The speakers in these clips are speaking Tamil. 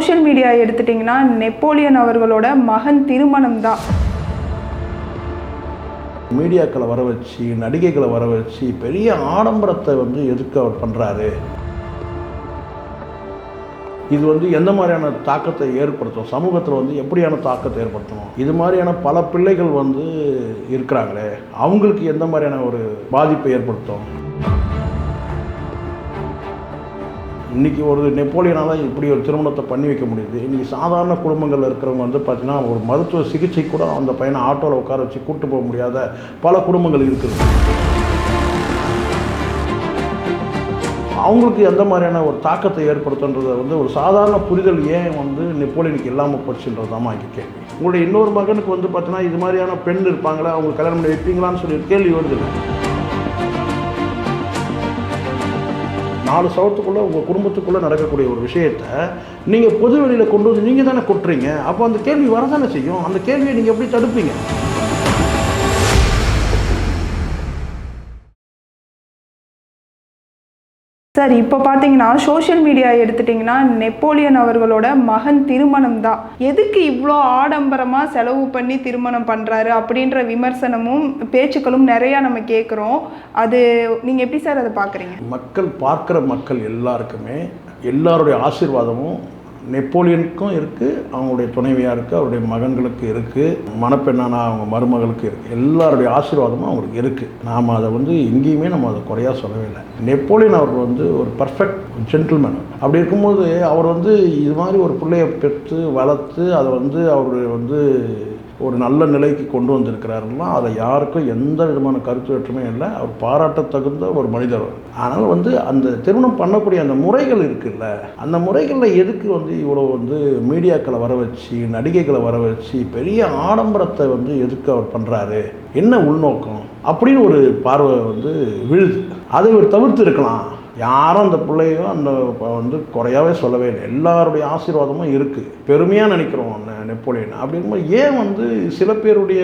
சோஷியல் மீடியா எடுத்துட்டிங்கன்னா நெப்போலியன் அவர்களோட மகன் திருமணம் தான் மீடியாக்களை வர வச்சு நடிகைகளை வர வச்சு பெரிய ஆடம்பரத்தை வந்து எதுக்கு அவர் பண்ணுறாரு இது வந்து எந்த மாதிரியான தாக்கத்தை ஏற்படுத்தும்? சமூகத்தில் வந்து எப்படியான தாக்கத்தை ஏற்படுத்தணும் இது மாதிரியான பல பிள்ளைகள் வந்து இருக்கிறாங்களே அவங்களுக்கு எந்த மாதிரியான ஒரு பாதிப்பை ஏற்படுத்தும்? இன்றைக்கி ஒரு நெப்போலியனால் இப்படி ஒரு திருமணத்தை பண்ணி வைக்க முடியுது. இன்றைக்கி சாதாரண குடும்பங்களில் இருக்கிறவங்க வந்து பார்த்திங்கன்னா ஒரு மருத்துவ சிகிச்சை கூட அந்த பையனை ஆட்டோவில் உட்கார வச்சு கூட்டு போக முடியாத பல குடும்பங்கள் இருக்குது. அவங்களுக்கு எந்த மாதிரியான ஒரு தாக்கத்தை ஏற்படுத்துன்றதை வந்து ஒரு சாதாரண புரிதல் ஏன் வந்து நெப்போலியனுக்கு இல்லாமல் போச்சுன்றது தான் இங்கே கேள்வி. உங்களுடைய இன்னொரு மகனுக்கு வந்து பார்த்தீங்கன்னா இது மாதிரியான பெண் இருப்பாங்களே அவங்க கல்யாணம் பண்ணி வைப்பீங்களான்னு சொல்லி கேள்வி வருது. நாலு சவத்துக்குள்ளே உங்கள் குடும்பத்துக்குள்ளே நடக்கக்கூடிய ஒரு விஷயத்தை நீங்கள் பொது வெளியில் கொண்டு வந்து நீங்கள் தானே கொட்டுறீங்க. அப்போ அந்த கேள்வி வரதானே செய்யும்? அந்த கேள்வியை நீங்கள் எப்படி தடுப்பீங்க? சார் இப்போ பார்த்தீங்கன்னா சோஷியல் மீடியா எடுத்துட்டிங்கன்னா நெப்போலியன் அவர்களோட மகன் திருமணம் தான் எதுக்கு இவ்வளோ ஆடம்பரமாக செலவு பண்ணி திருமணம் பண்ணுறாரு அப்படின்ற விமர்சனமும் பேச்சுக்களும் நிறையா நம்ம கேட்குறோம் அது நீங்கள் எப்படி சார் அதை பார்க்குறீங்க? மக்கள் பார்க்குற மக்கள் எல்லாருக்குமே எல்லாருடைய ஆசீர்வாதமும் நெப்போலியனுக்கும் இருக்குது அவங்களுடைய துணைவியாருக்கு அவருடைய மகன்களுக்கு இருக்குது மணப்பெண்ணான அவங்க மருமகளுக்கு இருக்குது எல்லாருடைய ஆசீர்வாதமும் அவங்களுக்கு இருக்குது நாம் அதை வந்து எங்கேயுமே நம்ம அதை குறையாக சொல்லவே இல்லை. நெப்போலியன் அவர் வந்து ஒரு பர்ஃபெக்ட் ஜென்டில்மேன் அப்படி இருக்கும்போது அவர் வந்து இது மாதிரி ஒரு பிள்ளையை பெற்று வளர்த்து அதை வந்து அவர் வந்து ஒரு நல்ல நிலைக்கு கொண்டு வந்திருக்கிறாருன்னா அதை யாருக்கும் எந்த விதமான கருத்து வேற்றுமையும் இல்லை. அவர் பாராட்டத்தகுந்த ஒரு மனிதர் ஆனால் வந்து அந்த திருமணம் பண்ணக்கூடிய அந்த முறைகள் இருக்குல்ல அந்த முறைகளில் எதுக்கு வந்து இவ்வளோ வந்து மீடியாக்களை வர வச்சு நடிகைகளை வர வச்சு பெரிய ஆடம்பரத்தை வந்து எதுக்கு அவர் பண்ணுறாரு என்ன உள்நோக்கம் அப்படின்னு ஒரு பார்வை வந்து விழுது. அதை இவர் தவிர்த்து இருக்கலாம். யாரும் அந்த பிள்ளையோ அந்த வந்து குறையாவே சொல்லவே இல்லை. எல்லாருடைய ஆசீர்வாதமும் இருக்குது பெருமையாக நினைக்கிறோம் நெப்போலியன் அப்படிங்கும்போது ஏன் வந்து சில பேருடைய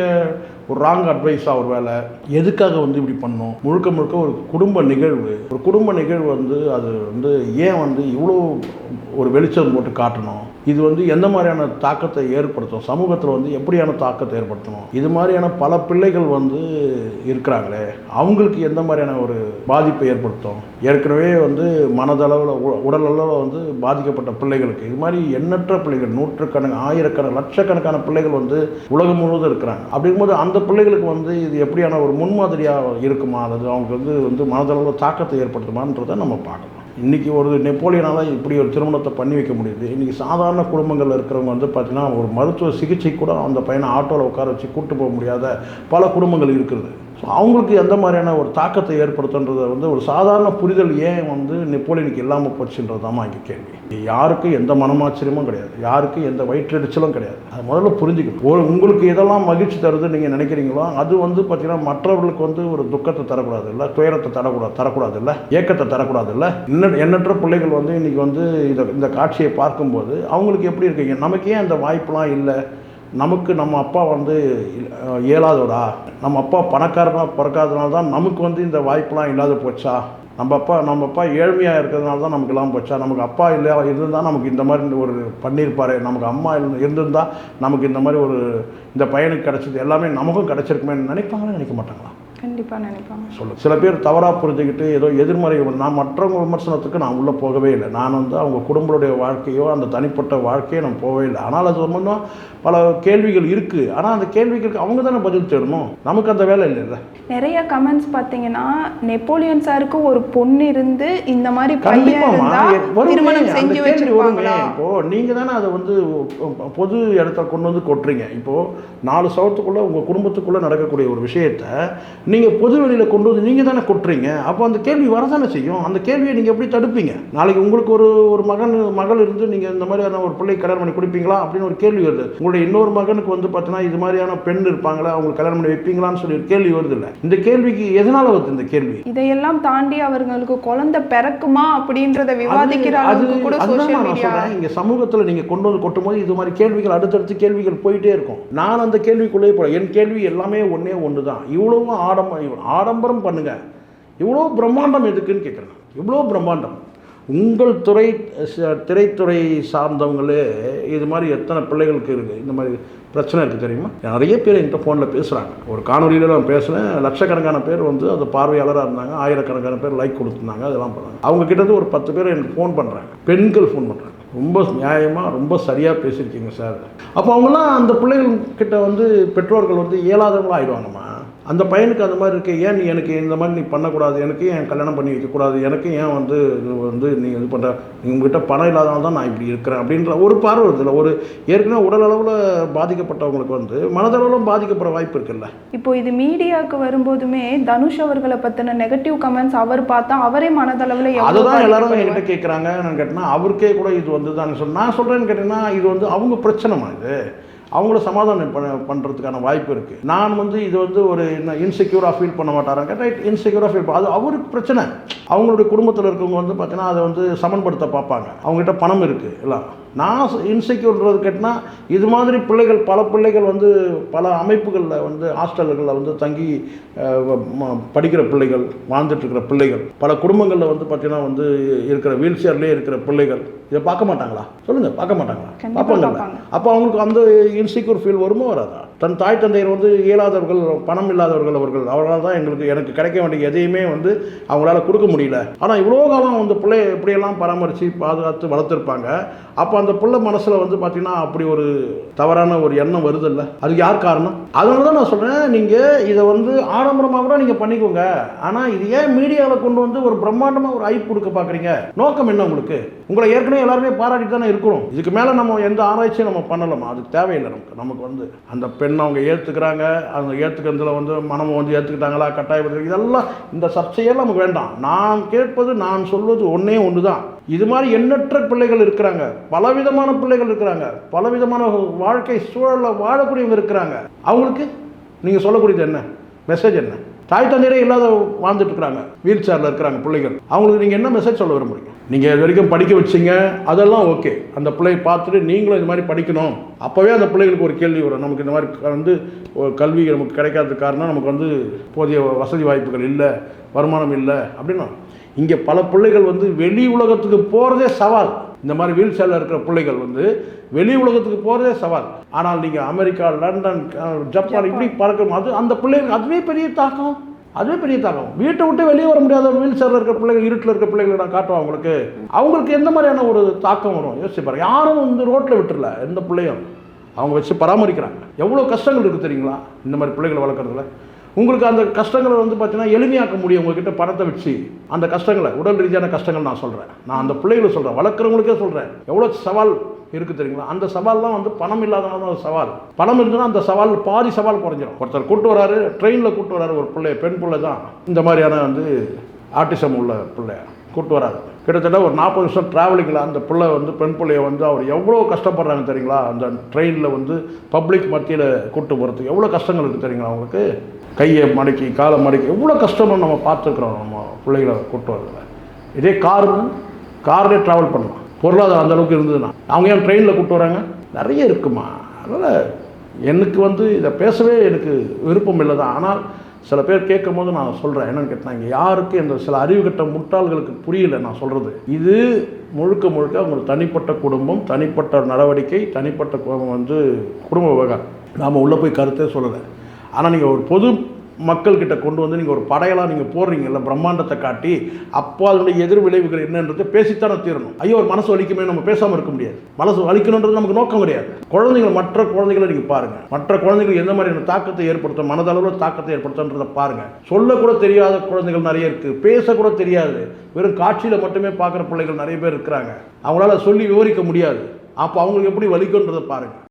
ஒரு ராங் அட்வைஸாக ஒரு வேலை? எதுக்காக வந்து இப்படி பண்ணோம்? முழுக்க முழுக்க ஒரு குடும்ப நிகழ்வு. ஒரு குடும்ப நிகழ்வு வந்து அது வந்து ஏன் வந்து இவ்வளோ ஒரு வெளிச்சம் போட்டு காட்டணும். இது வந்து எந்த மாதிரியான தாக்கத்தை ஏற்படுத்தும்? சமூகத்தில் வந்து எப்படியான தாக்கத்தை ஏற்படுத்தணும்? இது மாதிரியான பல பிள்ளைகள் வந்து இருக்கிறாங்களே அவங்களுக்கு எந்த மாதிரியான ஒரு பாதிப்பை ஏற்படுத்தும்? ஏற்கனவே வந்து மனதளவில் உ- வந்து பாதிக்கப்பட்ட பிள்ளைகளுக்கு இது மாதிரி எண்ணற்ற பிள்ளைகள் நூற்றுக்கணக்கு ஆயிரக்கணக்கு லட்சக்கணக்கான பிள்ளைகள் வந்து உலகம் முழுவதும் இருக்கிறாங்க. அப்படிங்கும்போது அந்த பிள்ளைகளுக்கு வந்து இது எப்படியான ஒரு முன்மாதிரியாக இருக்குமா? அல்லது அவங்களுக்கு வந்து வந்து மனதளவில் தாக்கத்தை ஏற்படுத்துமான்றதை நம்ம பார்க்கணும். இன்றைக்கி ஒரு நெப்போலியனால் இப்படி ஒரு திருமணத்தை பண்ணி வைக்க முடியுது. இன்றைக்கி சாதாரண குடும்பங்களில் இருக்கிறவங்க வந்து பார்த்திங்கன்னா ஒரு மருத்துவ சிகிச்சை கூட அந்த பையனை ஆட்டோவில் உட்கார வச்சு கூப்பிட்டு போக முடியாத பல குடும்பங்கள் இருக்கிறது. ஸோ அவங்களுக்கு எந்த மாதிரியான ஒரு தாக்கத்தை ஏற்படுத்துன்றதை வந்து ஒரு சாதாரண புரிதல் ஏன் வந்து நெப்போலியனுக்கு இல்லாமல் போச்சுன்றது தான் இங்கே கேள்வி. யாருக்கும் எந்த மனமாச்சரியமும் கிடையாது. யாருக்கும் எந்த வயிற்றெடிச்சலும் கிடையாது. அது முதல்ல புரிஞ்சுக்கணும் ஒரு உங்களுக்கு இதெல்லாம் மகிழ்ச்சி தருதுன்னு நீங்கள் நினைக்கிறீங்களோ அது வந்து பார்த்தீங்கன்னா மற்றவர்களுக்கு வந்து ஒரு துக்கத்தை தரக்கூடாது இல்லை துயரத்தை தரக்கூடாது தரக்கூடாது இல்லை ஏக்கத்தை தரக்கூடாது இல்லை. இன்ன எண்ணற்ற பிள்ளைகள் வந்து இன்றைக்கி வந்து இதை இந்த காட்சியை பார்க்கும்போது அவங்களுக்கு எப்படி இருக்கீங்க? நமக்கே அந்த வாய்ப்பெலாம் இல்லை? நமக்கு நம்ம அப்பா வந்து இயலாதோடா நம்ம அப்பா பணக்காரனாக பிறக்காதனால தான் நமக்கு வந்து இந்த வாய்ப்பெலாம் இல்லாத போச்சா? நம்ம அப்பா நம்ம அப்பா ஏழ்மையாக இருக்கிறதுனால தான் நமக்கு எல்லாம் போச்சா? நமக்கு அப்பா இல்லை இருந்தால் நமக்கு இந்த மாதிரி ஒரு பண்ணியிருப்பார் நமக்கு அம்மா இருந்திருந்தால் நமக்கு இந்த மாதிரி ஒரு இந்த பையனுக்கு கிடச்சிது எல்லாமே நமக்கும் கிடச்சிருக்குமே நினைப்பாங்களா நினைக்க மாட்டாங்களா? கண்டிப்பாக நினைப்பாங்க சொல்லு. சில பேர் தவறாக புரிஞ்சுக்கிட்டு ஏதோ எதிர்மறை நான் மற்றவங்க விமர்சனத்துக்கு நான் உள்ளே போகவே இல்லை. நான் வந்து அவங்க குடும்பத்துடைய வாழ்க்கையோ அந்த தனிப்பட்ட வாழ்க்கையோ நான் போகவே இல்லை. ஆனால் அது சம்பந்தம் பல கேள்விகள் இருக்குது ஆனால் அந்த கேள்விகளுக்கு அவங்க தானே பதில் தேடணும்? நமக்கு அந்த வேலை இல்லைல்ல. நிறைய கமெண்ட்ஸ் பார்த்தீங்கன்னா நெப்போலியன் சாருக்கு ஒரு பொண்ணு இருந்து இந்த மாதிரி திருமணம் அந்த செஞ்சு வச்சிருப்பாங்களா? இப்போ நீங்க தானே அதை வந்து பொது இடத்த கொண்டு வந்து கொட்டுறீங்க. இப்போ நாலு சவத்துக்குள்ள உங்க குடும்பத்துக்குள்ள நடக்கக்கூடிய ஒரு விஷயத்த நீங்க பொது வெளியில கொண்டு வந்து நீங்க தானே கொட்டுறீங்க? அப்போ அந்த கேள்வி வரதானே செய்யும்? அந்த கேள்வியை நீங்க எப்படி தடுப்பீங்க? நாளைக்கு உங்களுக்கு ஒரு ஒரு மகன் மகள் இருந்து நீங்க இந்த மாதிரியான ஒரு பிள்ளை கல்யாணம் பண்ணி கொடுப்பீங்களா? அப்படின்னு ஒரு கேள்வி வருது. உங்களுடைய இன்னொரு மகனுக்கு வந்து பார்த்தீங்கன்னா இது மாதிரியான பெண் இருப்பாங்களா? அவங்களுக்கு கல்யாணம் பண்ணி வைப்பீங்களான்னு சொல்லி ஒரு கேள்வி வருது இல்லை. இந்த கேள்விக்கு எதனால வருது இந்த கேள்வி? இதையெல்லாம் தாண்டி அவர்களுக்கு குழந்தை பிறக்குமா அப்படின்றத விவாதிக்கிற அளவுக்கு கூட சோஷியல் மீடியா. இங்க சமூகத்துல நீங்க கொண்டு வந்து கொட்டும் போது இது மாதிரி கேள்விகள் அடுத்தடுத்து கேள்விகள் போயிட்டே இருக்கும். நான் அந்த கேள்விக்குள்ளே போறேன். என் கேள்வி எல்லாமே ஒண்ணே ஒன்று தான் இவ்வளவு ஆடம்பரம் ஆடம்பரம் பண்ணுங்கள் இவ்வளோ பிரம்மாண்டம் எதுக்குன்னு கேட்குறேன் இவ்வளோ பிரம்மாண்டம். உங்கள் துறை ச- திரைத்துறை சார்ந்தவங்களே இது மாதிரி எத்தனை பிள்ளைகளுக்கு இருக்குது இந்த மாதிரி பிரச்சனை இருக்குது தெரியுமா? நிறைய பேர் என்கிட்ட ஃபோனில் பேசுகிறாங்க ஒரு காணொலியில் நான் பேசுகிறேன் லட்சக்கணக்கான பேர் வந்து அந்த பார்வையாளராக இருந்தாங்க. ஆயிரக்கணக்கான பேர் லைக் கொடுத்துருந்தாங்க. அதெல்லாம் பண்ணாங்க அவங்க கிட்டேருந்து ஒரு பத்து பேர் எனக்கு ஃபோன் பண்ணுறாங்க பெண்கள் ஃபோன் பண்ணுறாங்க ரொம்ப நியாயமாக ரொம்ப சரியாக பேசியிருக்கீங்க சார். அப்போ அவங்களாம் அந்த பிள்ளைகள் கிட்ட வந்து பெற்றோர்கள் வந்து இயலாதவங்களாக ஆயிடுவாங்கம்மா அந்த பையனுக்கு அந்த மாதிரி இருக்கு ஏன் நீ எனக்கு இந்த மாதிரி நீ பண்ணக்கூடாது? எனக்கு ஏன் கல்யாணம் பண்ணி வைக்கக்கூடாது? எனக்கு ஏன் வந்து இது வந்து நீ இது பண்ணுற உங்ககிட்ட பணம் இல்லாதனால தான் நான் இப்படி இருக்கிறேன் அப்படின்ற ஒரு பார்வை வருதுல்ல ஒரு ஏற்கனவே உடல் அளவில் பாதிக்கப்பட்டவங்களுக்கு வந்து மனதளவிலும் பாதிக்கப்படுற வாய்ப்பு இருக்குல்ல? இப்போ இது மீடியாவுக்கு வரும்போதுமே தனுஷ் அவர்களை பத்தின நெகட்டிவ் கமெண்ட்ஸ் அவர் பார்த்தா அவரே மனதளவுல அதுதான் எல்லாரும்? என்கிட்ட கேட்குறாங்க நான் கேட்டேன்னா அவருக்கே கூட இது வந்து தான் சொல் நான் சொல்கிறேன்னு கேட்டிங்கன்னா இது வந்து அவங்க பிரச்சனைமா இது. அவங்கள சமாதானம் பண்ண பண்ணுறதுக்கான வாய்ப்பு இருக்குது நான் வந்து இது வந்து ஒரு என்ன இன்செக்யூராக ஃபீல் பண்ண மாட்டாராங்க. கேட்டால் இன்செக்யூராக ஃபீல் அது அவருக்கு பிரச்சனை. அவங்களுடைய குடும்பத்தில் இருக்கவங்க வந்து பார்த்தீங்கன்னா அதை வந்து சமன்படுத்த பார்ப்பாங்க. அவங்ககிட்ட பணம் இருக்குது எல்லாம். நான் இன்செக்யூர்ன்றது கேட்டினா இது மாதிரி பிள்ளைகள் பல பிள்ளைகள் வந்து பல அமைப்புகளில் வந்து ஹாஸ்டல்களில் வந்து தங்கி படிக்கிற பிள்ளைகள் வாழ்ந்துட்டு இருக்கிற பிள்ளைகள் பல குடும்பங்களில் வந்து பார்த்தீங்கன்னா வந்து இருக்கிற வீல் சேர்லேயே இருக்கிற பிள்ளைகள் இதை பார்க்க மாட்டாங்களா? சொல்லுங்கள் பார்க்க மாட்டாங்களா? பார்ப்பாங்க. அப்போ அவங்களுக்கு அந்த இன்செக்யூர் ஃபீல் வருமோ வராதா தன் தாய் தந்தையர் வந்து இயலாதவர்கள் பணம் இல்லாதவர்கள் அவர்கள். அவர்களால் தான் எங்களுக்கு எனக்கு கிடைக்க வேண்டிய எதையுமே வந்து அவங்களால கொடுக்க முடியல. ஆனால் இவ்வளோ காலம் அந்த பிள்ளைய இப்படியெல்லாம் பராமரித்து பாதுகாத்து வளர்த்துருப்பாங்க. அப்போ அந்த பிள்ளை மனசில் வந்து பார்த்தீங்கன்னா அப்படி ஒரு தவறான ஒரு எண்ணம் வருதில்ல? அதுக்கு யார் காரணம்? அதனால தான் நான் சொல்கிறேன் நீங்கள் இதை வந்து ஆடம்பரமாக கூட நீங்கள் பண்ணிக்கோங்க. ஆனால் இது ஏன் மீடியாவில் கொண்டு வந்து ஒரு பிரம்மாண்டமாக ஒரு ஐப் கொடுக்க பார்க்குறீங்க நோக்கம் என்ன உங்களுக்கு? உங்களை ஏற்கனவே எல்லாருமே பாராட்டி தானே இருக்கிறோம் இதுக்கு மேலே நம்ம எந்த ஆராய்ச்சியும் நம்ம பண்ணலாமா அதுக்கு தேவையில்லை நமக்கு. நமக்கு வந்து அந்த பெண் அவங்க ஏற்றுக்கிறாங்க அவங்க ஏற்றுக்கிறதுல வந்து மனம் வந்து ஏற்றுக்கிட்டாங்களா கட்டாயப்படுத்தி இதெல்லாம் இந்த சர்ச்சையெல்லாம் நமக்கு வேண்டாம். நான் கேட்பது நான் சொல்வது ஒன்றே ஒன்று தான் இது மாதிரி எண்ணற்ற பிள்ளைகள் இருக்கிறாங்க. பலவிதமான பிள்ளைகள் இருக்கிறாங்க. பலவிதமான வாழ்க்கை சூழலில் வாழக்கூடியவங்க இருக்கிறாங்க. அவங்களுக்கு நீங்கள் சொல்லக்கூடியது என்ன? மெசேஜ் என்ன? தாய் தந்தையரே இல்லாத வாழ்ந்துட்டு இருக்கிறாங்க வீல் சேரில் இருக்கிறாங்க பிள்ளைகள். அவங்களுக்கு நீங்கள் என்ன மெசேஜ் சொல்ல விரும்புறீங்க? நீங்கள் இது வரைக்கும் படிக்க வச்சீங்க அதெல்லாம் ஓகே அந்த பிள்ளையை பார்த்துட்டு நீங்களும் இது மாதிரி படிக்கணும். அப்போவே அந்த பிள்ளைகளுக்கு ஒரு கேள்வி வரும். நமக்கு இந்த மாதிரி வந்து கல்வி நமக்கு கிடைக்காததுக்கு காரணம் நமக்கு வந்து போதிய வசதி வாய்ப்புகள் இல்லை வருமானம் இல்லை அப்படின்னா இங்கே பல பிள்ளைகள் வந்து வெளி உலகத்துக்கு போகிறதே சவால். இந்த மாதிரி வீல் சேரில் இருக்கிற பிள்ளைகள் வந்து வெளி உலகத்துக்கு போகிறதே சவால். ஆனால் நீங்கள் அமெரிக்கா லண்டன் ஜப்பான் இப்படி பறக்கும் அது அந்த பிள்ளைகள் அதுவே பெரிய தாக்கம். அதுவே பெரிய தாக்கம். வீட்டை விட்டு வெளியே வர முடியாத வீல் சேரில் இருக்கிற பிள்ளைகள் இருட்டில் இருக்கிற பிள்ளைகளை நான் காட்டுவேன் அவங்களுக்கு அவங்களுக்கு எந்த மாதிரியான ஒரு தாக்கம் வரும்? யோசிச்சு பாருங்க. யாரும் வந்து ரோட்டில் விட்டுறல எந்த பிள்ளையும். அவங்க வச்சு பராமரிக்கிறாங்க. எவ்வளோ கஷ்டங்கள் இருக்குது தெரியுங்களா? இந்த மாதிரி பிள்ளைகளை வளர்க்குறதுல. உங்களுக்கு அந்த கஷ்டங்களை வந்து பார்த்தீங்கன்னா எளிமையாக்க முடியும் உங்ககிட்ட பணத்தை வச்சு. அந்த கஷ்டங்களை உடல் ரீதியான கஷ்டங்கள் நான் சொல்கிறேன் நான் அந்த பிள்ளைகளை சொல்கிறேன் வளர்க்குறவங்களுக்கே சொல்கிறேன் எவ்வளோ சவால் இருக்குது தெரியுங்களா? அந்த சவால்லாம் வந்து பணம் இல்லாதனால தான் ஒரு சவால். பணம் இருந்ததுன்னா அந்த சவால் பாதி சவால் குறைஞ்சிடும் ஒருத்தர் கூட்டு வராரு ட்ரெயினில் கூட்டு வராரு ஒரு பிள்ளை பெண் பிள்ளை தான். இந்த மாதிரியான வந்து ஆட்டிசம் உள்ள பிள்ளை. கூட்டு வராரு கிட்டத்தட்ட ஒரு நாற்பது நிமிஷம் ட்ராவலிங்கில் அந்த பிள்ளை வந்து பெண் பிள்ளைய வந்து அவர் எவ்வளோ கஷ்டப்படுறாங்க தெரியுங்களா? அந்த ட்ரெயினில் வந்து பப்ளிக் மத்தியில் கூப்பிட்டு போகிறதுக்கு எவ்வளோ கஷ்டங்கள் இருக்குது தெரியுங்களா அவங்களுக்கு கையை மடக்கி காலை மடக்கி எவ்வளோ கஷ்டம்னு நம்ம பார்த்துருக்குறோம் நம்ம பிள்ளைகளை கூட்டு வரதில்ல இதே காரும் கார்லேயே ட்ராவல் பண்ணலாம். பொருளாதாரம் அந்தளவுக்கு இருந்ததுன்னா. அவங்க ஏன் ட்ரெயினில் கூட்டு வராங்க? நிறைய இருக்குமா. அதனால் எனக்கு வந்து இதை பேசவே எனக்கு விருப்பம் இல்லை தான் ஆனால் சில பேர் கேட்கும் போது நான் சொல்கிறேன் என்னென்னு கேட்டாங்க யாருக்கு இந்த சில அறிவு கட்ட முட்டாள்களுக்கு புரியல நான் சொல்கிறது இது முழுக்க முழுக்க அவங்களுக்கு தனிப்பட்ட குடும்பம் தனிப்பட்ட நடவடிக்கை தனிப்பட்ட குடும்பம் வந்து குடும்ப விவகாரம். நாம் உள்ளே போய் கருத்தே சொல்லலை. ஆனால் நீங்கள் ஒரு பொது மக்கள்கிட்ட கொண்டு வந்து நீங்கள் ஒரு படையெல்லாம் நீங்கள் போடுறீங்கல்ல பிரம்மாண்டத்தை காட்டி அப்போ அதனுடைய எதிர் விளைவுகள் என்னன்றதை பேசித்தானே தீரணும். ஐயோ ஒரு மனசு வலிக்குமே நம்ம பேசாமல் இருக்க முடியாது. மனசு வலிக்கணுன்றது நமக்கு நோக்கம் கிடையாது. குழந்தைகள் மற்ற குழந்தைகளை நீங்கள் பாருங்கள் மற்ற குழந்தைகள் எந்த மாதிரியான தாக்கத்தை ஏற்படுத்தும் மனதளவில் தாக்கத்தை ஏற்படுத்தன்றதை பாருங்கள் சொல்லக்கூட தெரியாத குழந்தைகள் நிறைய இருக்குது பேசக்கூட தெரியாது. வெறும் காட்சியில் மட்டுமே பார்க்குற பிள்ளைகள் நிறைய பேர் இருக்கிறாங்க. அவங்களால சொல்லி விவரிக்க முடியாது. அப்போ அவங்களுக்கு எப்படி வலிக்குன்றதை பாருங்கள்